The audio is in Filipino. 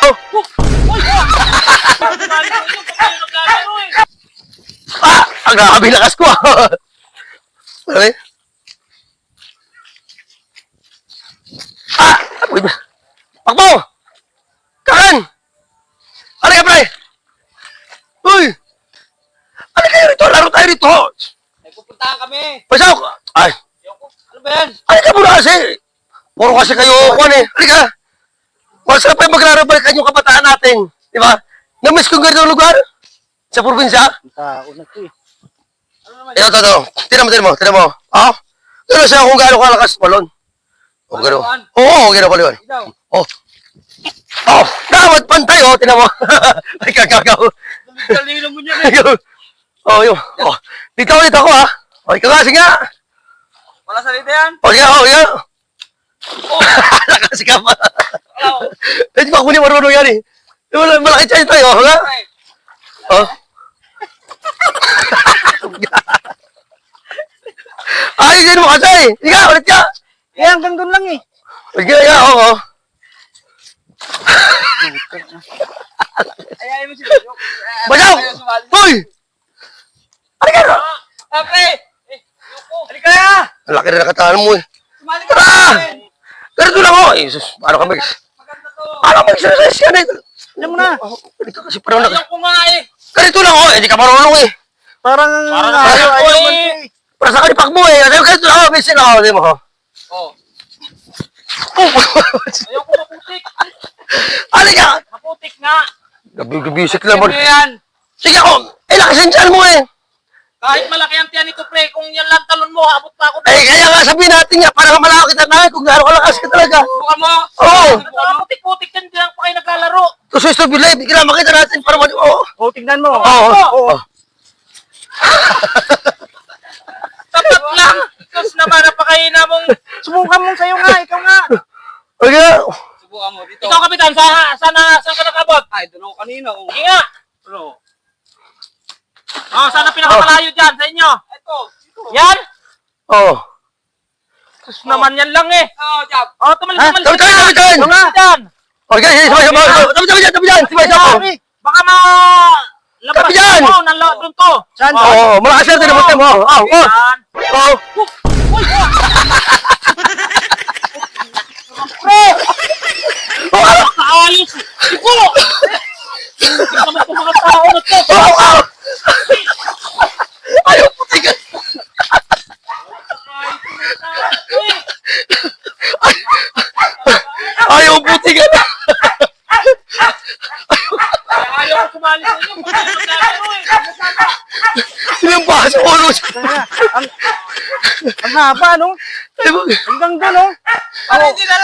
Oh, ah! Ang grabe lakas ko ah! Ano Ah! Uy! Pakbo! Kakan! Ano ka, pre? Uy! Ano kayo rito? Laro tayo rito! May pupuntahan kami. Pasok! Ay! Ano ba yan? Ano ka muna kasi? Puro kasi kayo, kwan eh. Halika! Masarap pa yung maglaro-balikan yung kabataan natin. Di ba? Namiss kong ganito lugar? Sa probinsya? Sa una ko eh. Ito, ito, ito. Tinan mo, tinan mo, tinan mo. Ah? Tinan siya kung gaano kalakas balon. O, gano'n. Oo, gano'n pala yun. Oh. Oh, dapat pantay, oh. Tinan mo. Ay, kagagaw. Galing mo niya eh. Oh, yun. Oh, dito ulit ako, ha. O, ikaw sige nga. Wala salita yan. O, sige, oh, yan. Oh. Lakas ka pa. Wala. Hindi pa ako ni marunong yan, eh. Wala, malaki tayo tayo, ha? Ay. Oh. Ay, hindi mo kasi. Ika, ulit ka. Eh, hanggang doon lang eh. Ulit ka, ika, oo. Ayayin mo si Bidyo. Bayaw! Ayaw sumali. Hoy! Ano ka? Ah, pre! Eh, ayoko. Halika na! Ang laki na nakataan mo, eh. Sumali ka Tara! na! Ganito lang, oh. Eh, sus, paano ka Paano mag-exercise yan, eh? Alam mo na. Hindi ka kasi parang. Ayaw ko nga eh. Ganito lang, oh. Eh, Hindi ka marunong, eh. Parang Parang ayaw, ayaw ayaw ko man eh. eh. Para sa kanipak mo, eh. Ganito ganito lang, oh. Minsan, oh. Di mo, oh. Oh, ayaw ko maputik. Ano ka? Maputik nga. Gabi-gabi-music Ano naman. yan? Sige, oh. Eh, lakasin dyan mo, eh. Kahit malaki ang tiyan nito, pre, kung yan lang talon mo, abot pa ako. Eh, kaya nga sabihin natin nga, para malaki kita na, kung gaano kalakas ka talaga. Bukan mo. Oo. Putik-putik yan, diyan pa kayo naglalaro. Gusto gusto bilay, bigla makita natin para mali. Oo. O, tignan mo. Oo. Oo. Oo. Tapat lang. Tapos naman, napakaina mong... Subukan mo sa'yo nga, ikaw nga. Okay. Subukan mo dito. Ikaw, kapitan, sa, sana, saan ka nakabot? Ay, doon ako kanina. Oh. Sige nga. Ano? Oh, pinakamalayo dyan, sa inyo. Ito. Yan? Oo. Tapos naman yan lang eh. Oo, jab. Oh, tumalis, tumalis. Tayo, tabi tayo. Nga. Dyan. Okay, sige, sabay sabay. Tabi dyan, tabi dyan. Sabay sabay. Baka ma... Labas Tabi dyan. la- doon to. Saan? Oh. Oo, malakas yan, tinabot mo. Oo, oo. Oo. Uy, oh. Pre! Oo, oo. Ayos! Iko! Hindi naman itong mga tao na to. Oo, oo. Ayaw, puti ka. Ayaw, puti ka na. Ayaw ko sumali sa inyo. Ilang ulo siya. Ang, ang haba, no? Hanggang doon, no? Ano hindi na